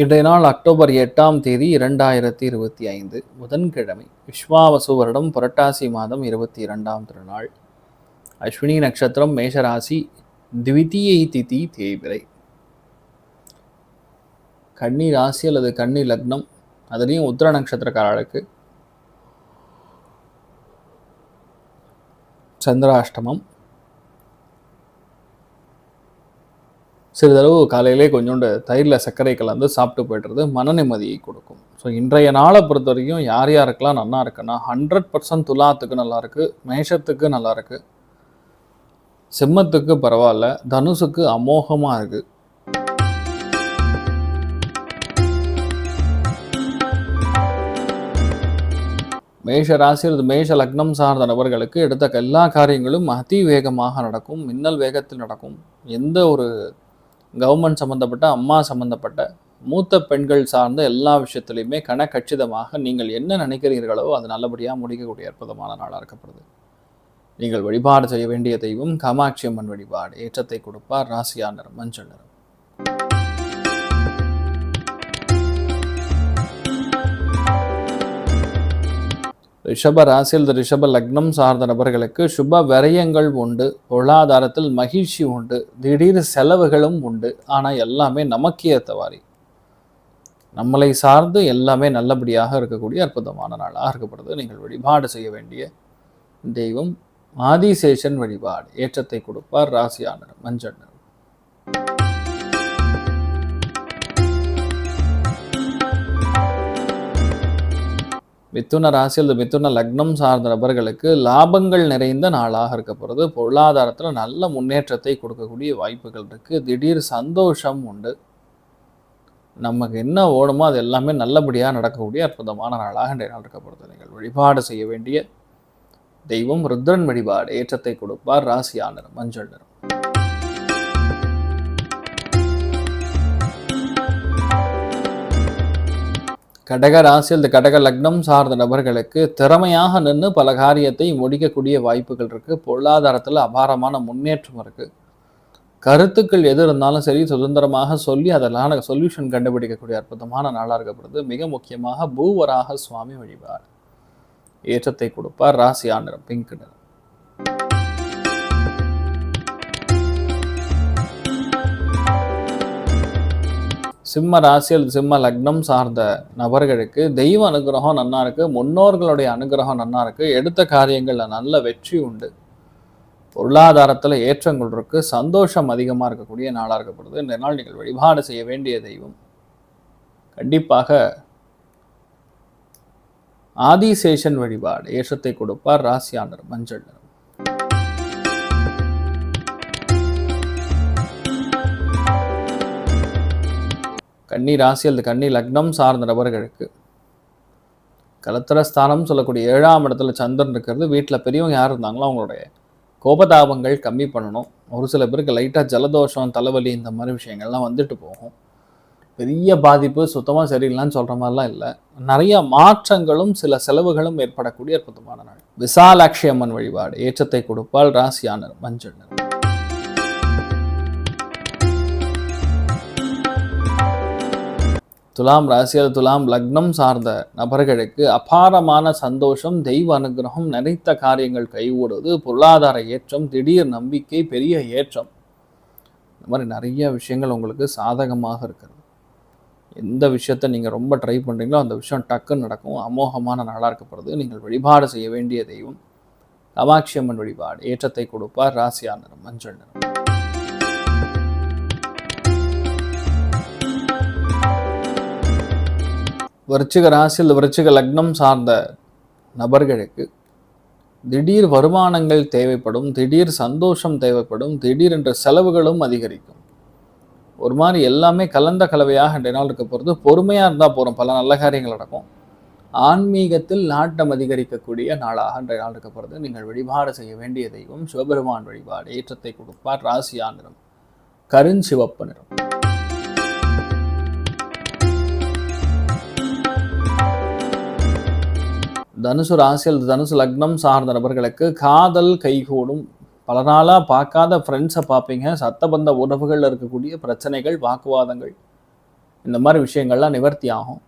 இன்றைய நாள் அக்டோபர் எட்டாம் தேதி இரண்டாயிரத்தி இருபத்தி ஐந்து புதன்கிழமை. விஸ்வாவசு வருடம் புரட்டாசி மாதம் இருபத்தி இரண்டாம் திருநாள். அஸ்வினி நட்சத்திரம் மேஷராசி த்விதீயை திதி தேய்பிரை. கன்னி ராசி அல்லது கன்னி லக்னம் அதுலேயும் உத்திர நட்சத்திரக்காரர்களுக்கு சந்திராஷ்டமம். சிறிதளவு காலையிலே கொஞ்சோண்டு தயிரில் சர்க்கரை கலந்து சாப்பிட்டு போய்ட்டுறது மன நிம்மதியை கொடுக்கும். ஸோ இன்றைய நாளை பொறுத்த வரைக்கும் யார் யாருக்கெல்லாம் நல்லா இருக்குன்னா ஹண்ட்ரட் பர்சன்ட் துலாத்துக்கு நல்லாயிருக்கு மேஷத்துக்கு நல்லா இருக்குது சிம்மத்துக்கு பரவாயில்ல தனுசுக்கு அமோகமாக இருக்குது மேஷ ராசி அல்லது மேஷ லக்னம் சார்ந்த நபர்களுக்கு எடுத்த எல்லா காரியங்களும் அதி வேகமாக நடக்கும் மின்னல் வேகத்தில் நடக்கும். எந்த ஒரு கவர்மெண்ட் சம்மந்தப்பட்ட அம்மா சம்மந்தப்பட்ட மூத்த பெண்கள் சார்ந்த எல்லா விஷயத்துலையுமே கணக்கச்சிதமாக நீங்கள் என்ன நினைக்கிறீர்களோ அது நல்லபடியாக முடிக்கக்கூடிய அற்புதமான நாளாக இருக்கப்படுது. நீங்கள் வழிபாடு செய்ய வேண்டிய தெய்வம் காமாட்சி அம்மன் வழிபாடு ஏற்றத்தை கொடுப்பார் ராசியா நிறம் மஞ்சள் நிறம். ரிஷப ராசியில் ரிஷப லக்னம் சார்ந்த நபர்களுக்கு சுப விரயங்கள் உண்டு பொருளாதாரத்தில் மகிழ்ச்சி உண்டு திடீர் செலவுகளும் உண்டு. ஆனால் எல்லாமே நமக்கு ஏற்றவாரி நம்மளை சார்ந்து எல்லாமே நல்லபடியாக இருக்கக்கூடிய அற்புதமான நாளாக இருக்கப்படுது. நீங்கள் வழிபாடு செய்ய வேண்டிய தெய்வம் ஆதிசேஷன் வழிபாடு ஏற்றத்தை கொடுப்பார் ராசியானர் மஞ்சள் மிதுன ராசி அல்லது மிதுன லக்னம் சார்ந்த நபர்களுக்கு லாபங்கள் நிறைந்த நாளாக இருக்க போகிறது பொருளாதாரத்தில் நல்ல முன்னேற்றத்தை கொடுக்கக்கூடிய வாய்ப்புகள் இருக்குது திடீர் சந்தோஷம் உண்டு. நமக்கு என்ன ஓடுமோ அது எல்லாமே நல்லபடியாக நடக்கக்கூடிய அற்புதமான நாளாக இன்றைய நாள் இருக்க போகிறது நீங்கள் வழிபாடு செய்ய வேண்டிய தெய்வம் ருத்ரன் வழிபாடு ஏற்றத்தை கொடுப்பார். ராசியா மஞ்சள் நிறம். கடக ராசி இந்த கடக லக்னம் சார்ந்த நபர்களுக்கு திறமையாக நின்று பல காரியத்தை முடிக்கக்கூடிய வாய்ப்புகள் இருக்குது பொருளாதாரத்தில் அபாரமான முன்னேற்றம் இருக்குது கருத்துக்கள் எது இருந்தாலும் சரி சுதந்திரமாக சொல்லி அதெல்லாம் சொல்யூஷன் கண்டுபிடிக்கக்கூடிய அற்புதமான நாளாக இருக்கப்படுது மிக முக்கியமாக பூவராக சுவாமி வழிபாடு. ஏற்றத்தை கொடுப்பார். ராசி நிறம் பிங்க் நிறம் சிம்ம ராசி அல்லது சிம்ம லக்னம் சார்ந்த நபர்களுக்கு தெய்வ அனுகிரகம் நல்லா இருக்கு. முன்னோர்களுடைய அனுகிரகம் நல்லா இருக்கு. எடுத்த காரியங்களில் நல்ல வெற்றி உண்டு. பொருளாதாரத்தில் ஏற்றங்கள் இருக்கு. சந்தோஷம் அதிகமாக இருக்கக்கூடிய நாளாக இருக்கப்படுது. இந்த நாள் நீங்கள் வழிபாடு செய்ய வேண்டிய தெய்வம். கண்டிப்பாக ஆதிசேஷன் வழிபாடு ஏற்றத்தை கொடுப்பார் ராசியாண்டர் மஞ்சள் நிறம். கன்னி ராசி அல்லது கன்னி லக்னம் சார்ந்த நபர்களுக்கு கலத்திரஸ்தானம் சொல்லக்கூடிய ஏழாம் இடத்துல சந்திரன் இருக்கிறது. வீட்டில் பெரியவங்க யார் இருந்தாங்களோ அவங்களுடைய கோபதாபங்கள் கம்மி பண்ணணும். ஒரு சில பேருக்கு லைட்டாக ஜலதோஷம் தலைவலி இந்த மாதிரி விஷயங்கள்லாம் வந்துட்டு போகும். பெரிய பாதிப்பு சுத்தமாக சரியில்லைன்னு சொல்கிற மாதிரிலாம் இல்லை. நிறைய மாற்றங்களும் சில செலவுகளும் ஏற்படக்கூடிய அற்புதமான நாள். விசாலாட்சி அம்மன் வழிபாடு. ஏற்றத்தை கொடுப்பால் ராசியானர் மஞ்சள் துலாம் ராசியில் துலாம் லக்னம் சார்ந்த நபர்களுக்கு அபாரமான சந்தோஷம் தெய்வ அனுகிரகம் நினைத்த காரியங்கள் கைகூடுவது பொருளாதார ஏற்றம் திடீர் நம்பிக்கை பெரிய ஏற்றம். இந்த மாதிரி நிறைய விஷயங்கள் உங்களுக்கு சாதகமாக இருக்கிறது. எந்த விஷயத்தை நீங்கள் ரொம்ப ட்ரை பண்ணுறீங்களோ அந்த விஷயம் டக்குன்னு நடக்கும். அமோகமான நாளாக இருக்கப்படுது. நீங்கள் வழிபாடு செய்ய வேண்டிய தெய்வம். காமாட்சி அம்மன் வழிபாடு. ஏற்றத்தை கொடுப்பார் ராசியா மஞ்சள் நிறம். விருச்சிக ராசியில் விருச்சிக லக்னம் சார்ந்த நபர்களுக்கு திடீர் வருமானங்கள் தேவைப்படும் திடீர் சந்தோஷம் தேவைப்படும் திடீர் என்ற செலவுகளும் அதிகரிக்கும். ஒரு மாதிரி எல்லாமே கலந்த கலவையாக ரெண்டு நாள் இருக்க போகிறது. பொறுமையாக இருந்தால் போகிறோம் பல நல்ல காரியங்கள் நடக்கும். ஆன்மீகத்தில் நாட்டம் அதிகரிக்கக்கூடிய நாளாக இன்றைய நாள் இருக்க போகிறது. நீங்கள் வழிபாடு செய்ய வேண்டிய தெய்வம் சிவபெருமான் வழிபாடு ஏற்றத்தை கொடுப்பார். ராசியா நிறம் கருஞ்சிவப்பு நிறம். தனுசு ராசியில் தனுசு லக்னம் சார்ந்த நபர்களுக்கு காதல் கைகூடும். பல நாளாக பார்க்காத ஃப்ரெண்ட்ஸை பார்ப்பீங்க. சத்தபந்த உறவுகளில் இருக்கக்கூடிய பிரச்சனைகள் வாக்குவாதங்கள். இந்த மாதிரி விஷயங்கள்லாம் நிவர்த்தி ஆகும்.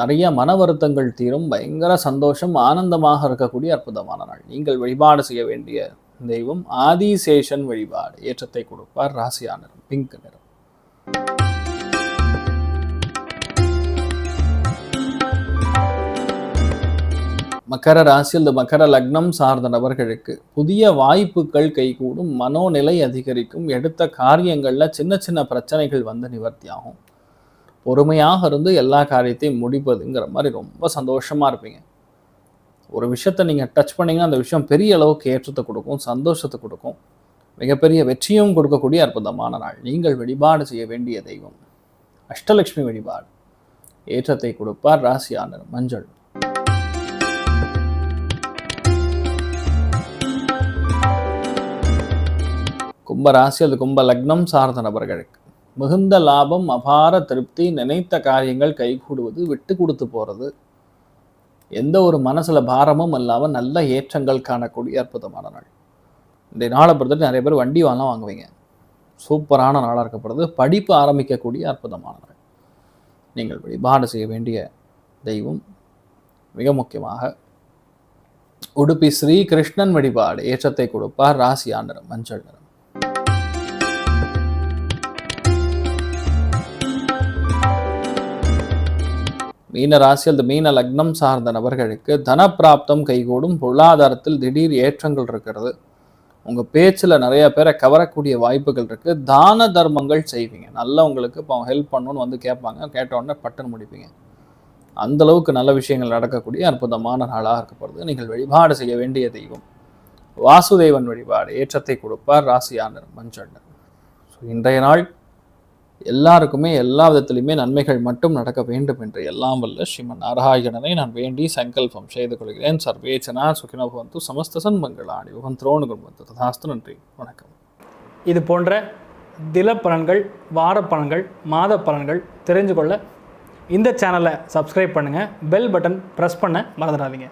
நிறைய மன வருத்தங்கள் தீரும். பயங்கர சந்தோஷம் ஆனந்தமாக இருக்கக்கூடிய அற்புதமான நாள். நீங்கள் வழிபாடு செய்ய வேண்டிய தெய்வம் ஆதிசேஷன் வழிபாடு. ஏற்றத்தை கொடுப்பார் ராசியா பிங்க் நிறம். மகர ராசியில் இந்த மகர லக்னம் சார்ந்த நபர்களுக்கு புதிய வாய்ப்புகள் கைகூடும் மனோநிலை அதிகரிக்கும் எடுத்த காரியங்களில் சின்ன சின்ன பிரச்சனைகள் வந்து நிவர்த்தி ஆகும் பொறுமையாக இருந்து எல்லா காரியத்தையும் முடிப்பதுங்கிற மாதிரி ரொம்ப சந்தோஷமாக இருப்பீங்க. ஒரு விஷயத்தை நீங்கள் டச் பண்ணிங்கன்னா அந்த விஷயம் பெரிய அளவுக்கு ஏற்றத்தை கொடுக்கும் சந்தோஷத்தை கொடுக்கும். மிகப்பெரிய வெற்றியும் கொடுக்கக்கூடிய அற்புதமான நாள். நீங்கள் வழிபாடு செய்ய வேண்டிய தெய்வம். அஷ்டலட்சுமி வழிபாடு. ஏற்றத்தை கொடுப்பார் ராசியானர் மஞ்சள். கும்ப ராசி அது கும்ப லக்னம் சார்ந்த நபர்களுக்கு மிகுந்த லாபம் அபார திருப்தி நினைத்த காரியங்கள் கைகூடுவது விட்டு கொடுத்து போகிறது எந்த ஒரு மனசில் பாரமும் இல்லாமல் நல்ல ஏற்றங்கள் காணக்கூடிய அற்புதமான நாள். இந்த நாளை பொறுத்தவரை நிறைய பேர் வண்டி வாங்கலாம் வாங்குவீங்க. சூப்பரான நாளாக இருக்கப்படுது. படிப்பு ஆரம்பிக்கக்கூடிய அற்புதமான நாள். நீங்கள் வழிபாடு செய்ய வேண்டிய தெய்வம் மிக முக்கியமாக உடுப்பி ஸ்ரீ கிருஷ்ணன் வழிபாடு ஏற்றத்தை கொடுப்பார். ராசி நிறம் மஞ்சள் நிறம். மீன ராசி அல்லது மீன லக்னம் சார்ந்த நபர்களுக்கு தனப்பிராப்தம் கைகூடும் பொருளாதாரத்தில் திடீர் ஏற்றங்கள் இருக்கிறது. உங்கள் பேச்சில் நிறைய பேரை கவரக்கூடிய வாய்ப்புகள் இருக்குது தான தர்மங்கள் செய்வீங்க. நல்லா உங்களுக்கு இப்போ ஹெல்ப் பண்ணணும்னு வந்து கேட்பாங்க. கேட்டவுடனே பட்டன் முடிப்பீங்க. அந்த அளவுக்கு நல்ல விஷயங்கள் நடக்கக்கூடிய அற்புதமான நாளாக இருக்கப்படுது நீங்கள் வழிபாடு செய்ய வேண்டிய தெய்வம். வாசுதேவன் வழிபாடு ஏற்றத்தை கொடுப்பார். ராசியானர் மஞ்சள். ஸோ இன்றைய நாள் எல்லாருக்குமே எல்லா விதத்திலுமே நன்மைகள் மட்டும் நடக்க வேண்டும் என்று எல்லாம் வல்ல ஸ்ரீமன் நாராயணனை நான் வேண்டி சங்கல்பம் செய்து கொள்கிறேன். சர்வேச்சனா சுகினோபவந்து சமஸ்த சன்மங்களாணி யுகம் திரோணுகுண்பந்து ததாஸ்து நன்றி. வணக்கம். இது போன்ற தில பலன்கள் வார பலன்கள் மாத பலன்கள் தெரிஞ்சு கொள்ள இந்த சேனலை சப்ஸ்கிரைப் பண்ணுங்கள் பெல் பட்டன் ப்ரெஸ் பண்ண மறந்துடாதீங்க.